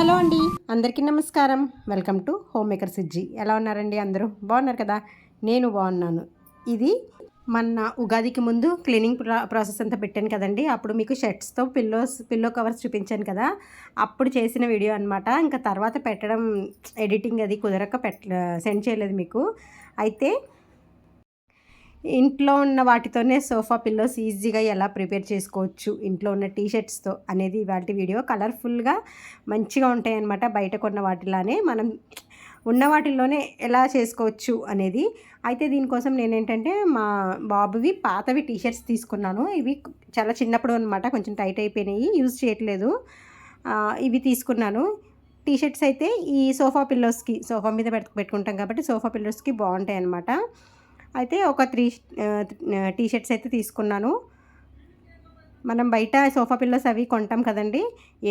Hello అండి అందరికీ నమస్కారం. వెల్కమ్ టు హోమ్ మేకర్ సిజ్జి. ఎలా ఉన్నారండి అందరూ? బాగున్నారు కదా? నేను బాగున్నాను. ఇది మన ఉగాదికి ముందు క్లీనింగ్ ప్రా ప్రాసెస్ అంతా పెట్టాను కదండి. అప్పుడు మీకు షర్ట్స్తో పిల్లోస్ పిల్లో కవర్స్ చూపించాను కదా? అప్పుడు చేసిన వీడియో అనమాట ఇంకా తర్వాత పెట్టడం ఎడిటింగ్ అది కుదరక పెట్ట సెండ్ చేయలేదు మీకు. అయితే ఇంట్లో ఉన్న వాటితోనే సోఫా పిల్లోస్ ఈజీగా ఎలా ప్రిపేర్ చేసుకోవచ్చు ఇంట్లో ఉన్న టీ షర్ట్స్తో అనేది వాటి వీడియో కలర్ఫుల్గా మంచిగా ఉంటాయన్నమాట. బయట కొన్న వాటిలానే మనం ఉన్న వాటిల్లోనే ఎలా చేసుకోవచ్చు అనేది. అయితే దీనికోసం నేను ఏంటంటే మా బాబువి పాతవి టీ షర్ట్స్ తీసుకున్నాను. ఇవి చాలా చిన్నప్పుడు అనమాట కొంచెం టైట్ అయిపోయినాయి యూజ్ చేయట్లేదు. ఇవి తీసుకున్నాను. టీ షర్ట్స్ అయితే ఈ సోఫా పిల్లోస్కి సోఫా మీద పెట్టుకుంటాం కాబట్టి సోఫా పిల్లోస్కి బాగుంటాయి అన్నమాట అయితే ఒక త్రీ టీ షర్ట్స్ అయితే తీసుకున్నాను. మనం బయట సోఫా పిల్లోస్ అవి కొంటాం కదండి.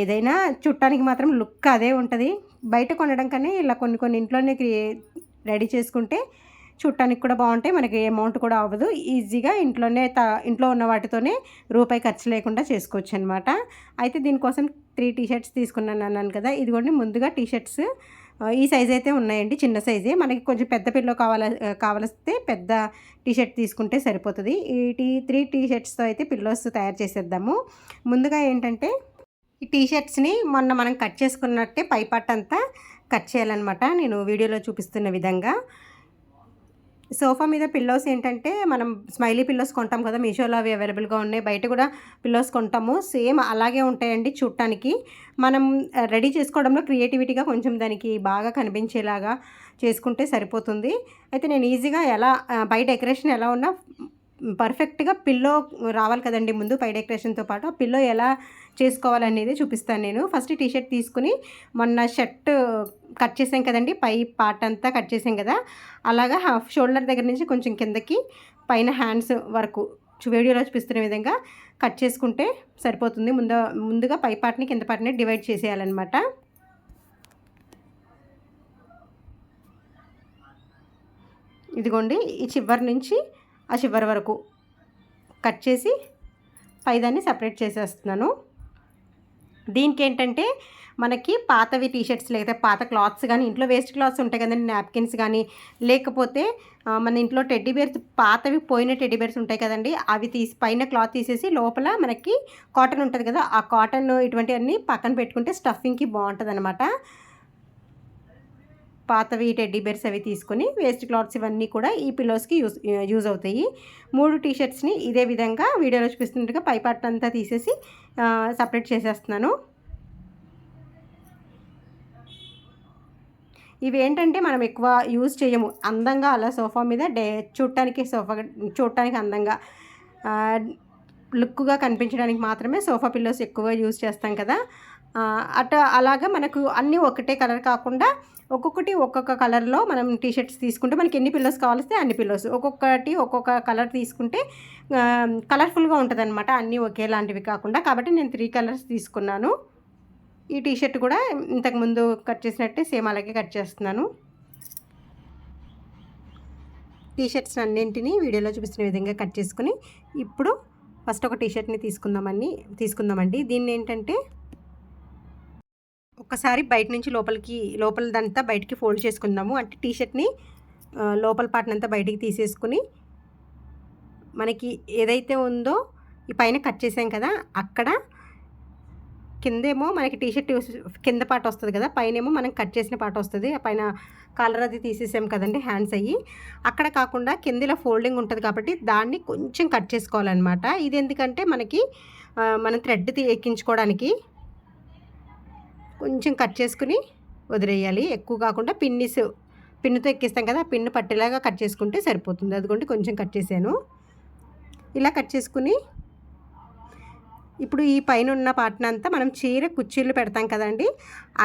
ఏదైనా చుట్టానికి మాత్రం లుక్ అదే ఉంటుంది. బయట కొనడం కన్నా ఇలా కొన్ని కొన్ని ఇంట్లోనే రెడీ చేసుకుంటే చుట్టానికి కూడా బాగుంటాయి. మనకి అమౌంట్ కూడా అవ్వదు. ఈజీగా ఇంట్లోనే త ఇంట్లో ఉన్న వాటితోనే రూపాయి ఖర్చు లేకుండా చేసుకోవచ్చు అనమాట అయితే దీనికోసం త్రీ టీ షర్ట్స్ తీసుకున్నాను అన్నాను కదా. ఇదిగోండి ముందుగా టీ షర్ట్స్ ఈ సైజ్ అయితే ఉన్నాయండి. చిన్న సైజే. మనకి కొంచెం పెద్ద పిల్లో కావాల కావలిస్తే పెద్ద టీషర్ట్ తీసుకుంటే సరిపోతుంది. ఈ టీ త్రీ టీషర్ట్స్తో అయితే పిల్లోస్ తయారు చేసేద్దాము. ముందుగా ఏంటంటే ఈ టీషర్ట్స్ని మొన్న మనం కట్ చేసుకున్నట్టే పైపట్ అంతా కట్ చేయాలన్నమాట. నేను వీడియోలో చూపిస్తున్న విధంగా. సోఫా మీద పిల్లోస్ ఏంటంటే మనం స్మైలీ పిల్లోస్ కొంటాం కదా మీషోలో అవి అవైలబుల్గా ఉన్నాయి. బయట కూడా పిల్లోస్ కొంటాము. సేమ్ అలాగే ఉంటాయండి చూడటానికి. మనం రెడీ చేసుకోవడంలో క్రియేటివిటీగా కొంచెం దానికి బాగా కనిపించేలాగా చేసుకుంటే సరిపోతుంది. అయితే నేను ఈజీగా ఎలా బయట డెకరేషన్ ఎలా ఉన్నా పర్ఫెక్ట్గా పిల్లో రావాలి కదండి ముందు పై డెకరేషన్తో పాటు ఆ పిల్లో ఎలా చేసుకోవాలనేది చూపిస్తాను నేను. ఫస్ట్ టీషర్ట్ తీసుకుని మొన్న షర్ట్ కట్ చేసాం కదండి పై పార్ట్ అంతా కట్ చేసాం కదా అలాగా హాఫ్ షోల్డర్ దగ్గర నుంచి కొంచెం కిందకి పైన హ్యాండ్స్ వరకు వీడియోలో చూపిస్తున్న విధంగా కట్ చేసుకుంటే సరిపోతుంది. ముందు ముందుగా పై పార్ట్ని కింద పార్ట్ని డివైడ్ చేసేయాలన్నమాట. ఇదిగోండి ఈ చివరి నుంచి ఆ చివరి వరకు కట్ చేసి పైదాన్ని సపరేట్ చేసేస్తున్నాను. దీనికి ఏంటంటే మనకి పాతవి టీషర్ట్స్ లేకపోతే పాత క్లాత్స్ కానీ ఇంట్లో వేస్ట్ క్లాత్స్ ఉంటాయి కదండి నాప్కిన్స్ కానీ లేకపోతే మన ఇంట్లో టెడ్డీ బేర్స్ పాతవి పోయిన టెడ్డీ బేర్స్ ఉంటాయి కదండి అవి తీసి పైన క్లాత్ తీసేసి లోపల మనకి కాటన్ ఉంటుంది కదా ఆ కాటన్ ఇటువంటివన్నీ పక్కన పెట్టుకుంటే స్టఫింగ్కి బాగుంటుంది అనమాట పాతవి టెడ్డీ బేర్స్ అవి తీసుకొని వేస్ట్ క్లాత్స్ ఇవన్నీ కూడా ఈ పిల్లోస్కి యూజ్ యూజ్ అవుతాయి. మూడు టీషర్ట్స్ని ఇదే విధంగా వీడియోలో చూపిస్తున్నట్టుగా పై పార్ట్ అంతా తీసేసి సపరేట్ చేసేస్తున్నాను. ఇవి ఏంటంటే మనం ఎక్కువ యూజ్ చేయము. అందంగా అలా సోఫా మీద డే చూడటానికి సోఫా చూడటానికి అందంగా లుక్గా కనిపించడానికి మాత్రమే సోఫా పిల్లోస్ ఎక్కువగా యూజ్ చేస్తాం కదా. అట అలాగా మనకు అన్నీ ఒకటే కలర్ కాకుండా ఒక్కొక్కటి ఒక్కొక్క కలర్లో మనం టీషర్ట్స్ తీసుకుంటే మనకి ఎన్ని పిల్లోస్ కావాలిస్తే అన్ని పిల్లోస్. ఒక్కొక్కటి ఒక్కొక్క కలర్ తీసుకుంటే కలర్ఫుల్గా ఉంటుంది అనమాట అన్నీ ఒకేలాంటివి కాకుండా. కాబట్టి నేను త్రీ కలర్స్ తీసుకున్నాను. ఈ టీషర్ట్ కూడా ఇంతకుముందు కట్ చేసినట్టే సేమ్ అలాగే కట్ చేస్తున్నాను. టీషర్ట్స్ అన్నింటినీ వీడియోలో చూపిస్తున్న విధంగా కట్ చేసుకుని ఇప్పుడు ఫస్ట్ ఒక టీషర్ట్ని తీసుకుందామని తీసుకుందామండి. దీన్ని ఏంటంటే ఒకసారి బయట నుంచి లోపలికి లోపలదంతా బయటికి ఫోల్డ్ చేసుకుందాము. అంటే టీషర్ట్ని లోపల పాటనంతా బయటికి తీసేసుకుని మనకి ఏదైతే ఉందో ఈ పైన కట్ చేసాం కదా అక్కడ కిందేమో మనకి టీ షర్ట్ కింద పాట వస్తుంది కదా పైనేమో మనం కట్ చేసిన పాట వస్తుంది. పైన కలర్ అది తీసేసాం కదండి హ్యాండ్స్ అయ్యి. అక్కడ కాకుండా కిందలో ఫోల్డింగ్ ఉంటుంది కాబట్టి దాన్ని కొంచెం కట్ చేసుకోవాలన్నమాట. ఇది ఎందుకంటే మనకి మనం థ్రెడ్ ఎక్కించుకోవడానికి కొంచెం కట్ చేసుకుని వదిలేయాలి. ఎక్కువ కాకుండా పిన్నిస్ పిన్నుతో ఎక్కిస్తాం కదా ఆ పిన్ను పట్టేలాగా కట్ చేసుకుంటే సరిపోతుంది. అదిగోండి కొంచెం కట్ చేశాను. ఇలా కట్ చేసుకుని ఇప్పుడు ఈ పైన ఉన్న పాటనంతా మనం చీర కుర్చీలు పెడతాం కదండి.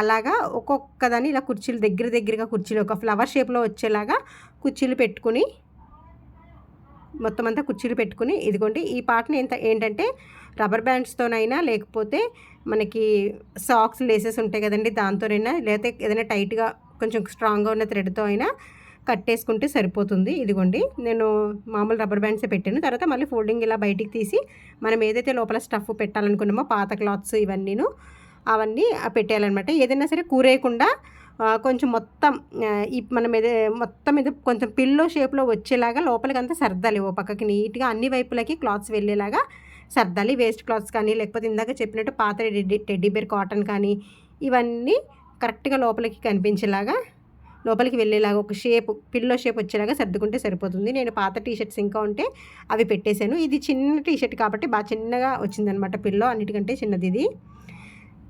అలాగా ఒక్కొక్క దాన్ని ఇలా కుర్చీలు దగ్గర దగ్గరగా కుర్చీలు ఒక ఫ్లవర్ షేప్లో వచ్చేలాగా కుర్చీలు పెట్టుకుని మొత్తం అంతా కుర్చీలు పెట్టుకుని ఇదిగోండి ఈ పాటను ఎంత ఏంటంటే రబ్బర్ బ్యాండ్స్తోనైనా లేకపోతే మనకి సాక్స్ లేసెస్ ఉంటాయి కదండి దాంతోనైనా లేకపోతే ఏదైనా టైట్గా కొంచెం స్ట్రాంగ్గా ఉన్న థ్రెడ్తో అయినా కట్టేసుకుంటే సరిపోతుంది. ఇదిగోండి నేను మామూలు రబ్బర్ బ్యాండ్సే పెట్టాను. తర్వాత మళ్ళీ ఫోల్డింగ్ ఇలా బయటికి తీసి మనం ఏదైతే లోపల స్టఫ్ పెట్టాలనుకున్నామో పాత క్లాత్స్ ఇవన్నీను అవన్నీ పెట్టేయాలన్నమాట. ఏదైనా సరే కూరేయకుండా కొంచెం మొత్తం ఈ మనం ఏదో మొత్తం ఇది కొంచెం పిల్లో షేప్లో వచ్చేలాగా లోపలికి అంతా సర్దాలి ఓ పక్కకి నీట్గా అన్ని వైపులకి క్లాత్స్ వెళ్ళేలాగా సర్దాలి వేస్ట్ క్లాత్స్ కానీ లేకపోతే ఇందాక చెప్పినట్టు పాత టెడ్డీ బేర్ కాటన్ కానీ ఇవన్నీ కరెక్ట్గా లోపలికి కనిపించేలాగా లోపలికి వెళ్ళేలాగా ఒక షేప్ పిల్లో షేప్ వచ్చేలాగా సర్దుకుంటే సరిపోతుంది. నేను పాత టీషర్ట్స్ ఇంకా ఉంటే అవి పెట్టేశాను. ఇది చిన్న టీషర్ట్ కాబట్టి బాగా చిన్నగా వచ్చిందనమాట పిల్లో అన్నిటికంటే చిన్నది ఇది.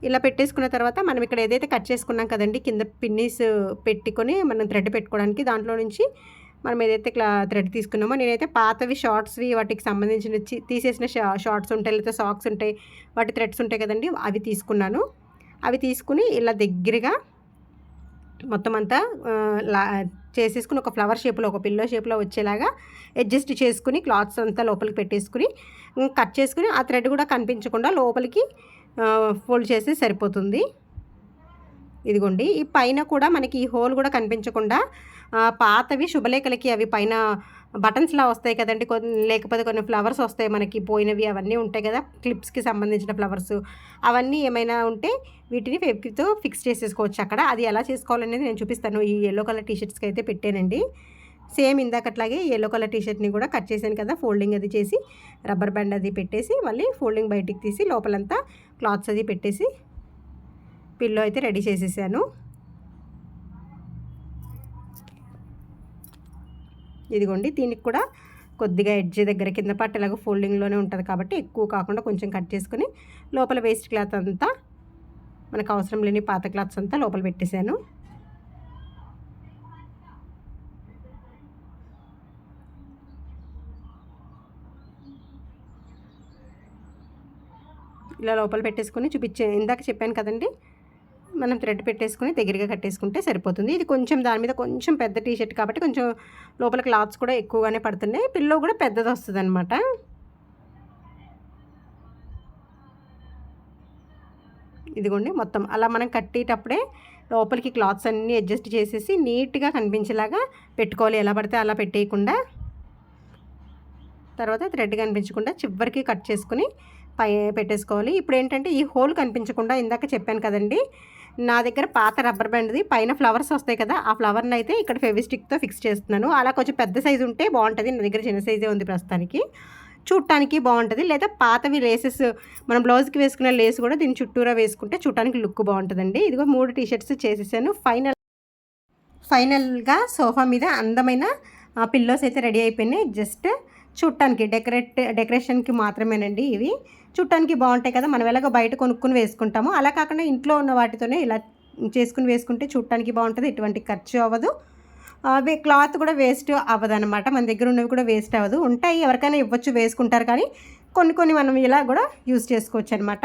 ఇలా పెట్టేసుకున్న తర్వాత మనం ఇక్కడ ఏదైతే కట్ చేసుకున్నాం కదండి కింద పిన్నీస్ పెట్టుకొని మనం థ్రెడ్ పెట్టుకోవడానికి దాంట్లో నుంచి మనం ఏదైతే క్లా థ్రెడ్ తీసుకున్నామో నేనైతే పాతవి షార్ట్స్వి వాటికి సంబంధించిన తీసేసిన షార్ట్స్ ఉంటాయి లేదా సాక్స్ ఉంటాయి వాటి థ్రెడ్స్ ఉంటాయి కదండి అవి తీసుకున్నాను. అవి తీసుకుని ఇలా దగ్గరగా మొత్తం అంతా లా చేసేసుకుని ఒక ఫ్లవర్ షేప్లో ఒక పిల్లో షేప్లో వచ్చేలాగా అడ్జస్ట్ చేసుకుని క్లాత్స్ అంతా లోపలికి పెట్టేసుకుని కట్ చేసుకుని ఆ థ్రెడ్ కూడా కనిపించకుండా లోపలికి ఫోల్డ్ చేస్తే సరిపోతుంది. ఇదిగోండి. ఈ పైన కూడా మనకి ఈ హోల్ కూడా కనిపించకుండా పాతవి శుభలేఖలకి అవి పైన బటన్స్లా వస్తాయి కదండి. కొన్ని లేకపోతే కొన్ని ఫ్లవర్స్ వస్తాయి మనకి. పోయినవి అవన్నీ ఉంటాయి కదా. క్లిప్స్కి సంబంధించిన ఫ్లవర్స్. అవన్నీ ఏమైనా ఉంటే వీటిని ఫెబ్కితో ఫిక్స్ చేసేసుకోవచ్చు అక్కడ. అది ఎలా చేసుకోవాలనేది నేను చూపిస్తాను. ఈ ఎల్లో కలర్ టీషర్ట్స్కి అయితే పెట్టానండి. సేమ్ ఇందాకట్లాగే ఎల్లో కలర్ టీషర్ట్ని కూడా కట్ చేశాను కదా. ఫోల్డింగ్ అది చేసి రబ్బర్ బ్యాండ్ అది పెట్టేసి మళ్ళీ ఫోల్డింగ్ బయటికి తీసి లోపలంతా క్లాత్స్ అది పెట్టేసి పిల్లో అయితే రెడీ చేసేసాను. ఇదిగోండి దీనికి కూడా కొద్దిగా ఎడ్జ్ దగ్గర కింద పట్టు ఇలాగ ఫోల్డింగ్లోనే ఉంటుంది కాబట్టి ఎక్కువ కాకుండా కొంచెం కట్ చేసుకుని లోపల వేస్ట్ క్లాత్ అంతా మనకు అవసరం లేని పాత క్లాత్స్ అంతా లోపల పెట్టేశాను. ఇలా లోపల పెట్టేసుకొని చూపించే ఇందాక చెప్పాను కదండి మనం థ్రెడ్ పెట్టేసుకుని దగ్గరగా కట్టేసుకుంటే సరిపోతుంది. ఇది కొంచెం దాని మీద కొంచెం పెద్ద టీషర్ట్ కాబట్టి కొంచెం లోపల క్లాత్స్ కూడా ఎక్కువగానే పడుతున్నాయి. పిల్లో కూడా పెద్దది వస్తుంది అనమాట ఇదిగోండి మొత్తం అలా మనం కట్టేటప్పుడే లోపలికి క్లాత్స్ అన్నీ అడ్జస్ట్ చేసేసి నీట్గా కనిపించేలాగా పెట్టుకోవాలి. ఎలా పడితే అలా పెట్టేయకుండా. తర్వాత థ్రెడ్ కనిపించకుండా చివరికి కట్ చేసుకుని పై పెట్టేసుకోవాలి. ఇప్పుడు ఏంటంటే ఈ హోల్ కనిపించకుండా ఇందాక చెప్పాను కదండి. నా దగ్గర పాత రబ్బర్ బ్యాండ్ది పైన ఫ్లవర్స్ వస్తాయి కదా ఆ ఫ్లవర్ని అయితే ఇక్కడ ఫెవిస్టిక్తో ఫిక్స్ చేస్తున్నాను. అలా కొంచెం పెద్ద సైజు ఉంటే బాగుంటుంది నా దగ్గర చిన్న సైజే ఉంది ప్రస్తుతానికి. చూడటానికి బాగుంటుంది లేదా పాతవి లేసెస్ మనం బ్లౌజ్కి వేసుకునే లేస్ కూడా దీని చుట్టూరా వేసుకుంటే చూడటానికి లుక్ బాగుంటుందండి. ఇదిగో మూడు టీషర్ట్స్ చేసేసాను. ఫైనల్ ఫైనల్గా సోఫా మీద అందమైన పిల్లోస్ అయితే రెడీ అయిపోయినాయి. జస్ట్ చూడటానికి డెకరేట్ డెకరేషన్కి మాత్రమేనండి ఇవి. చుట్టానికి బాగుంటాయి కదా మనం ఎలాగో బయట కొనుక్కుని వేసుకుంటాము అలా కాకుండా ఇంట్లో ఉన్న వాటితోనే ఇలా చేసుకుని వేసుకుంటే చూడటానికి బాగుంటుంది ఎటువంటి ఖర్చు అవ్వదు. క్లాత్ కూడా వేస్ట్ అవ్వదు అనమాట మన దగ్గర ఉన్నవి కూడా వేస్ట్ అవ్వదు. ఉంటాయి ఎవరికైనా ఇవ్వచ్చు వేసుకుంటారు కానీ కొన్ని కొన్ని మనం ఇలా కూడా యూజ్ చేసుకోవచ్చు అనమాట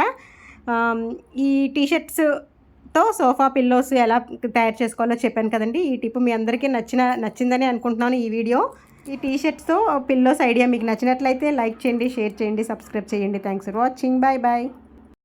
ఈ టీషర్ట్స్తో సోఫా పిల్లోస్ ఎలా తయారు చేసుకోవాలో చెప్పాను కదండి ఈ టిప్ మీ అందరికీ నచ్చిన నచ్చిందని అనుకుంటున్నాను ఈ వీడియో. ఈ టీషర్ట్స్తో పిల్లోస్ ఐడియా మీకు నచ్చినట్లయితే లైక్ చేయండి షేర్ చేయండి సబ్స్క్రైబ్ చేయండి. Thanks for watching bye bye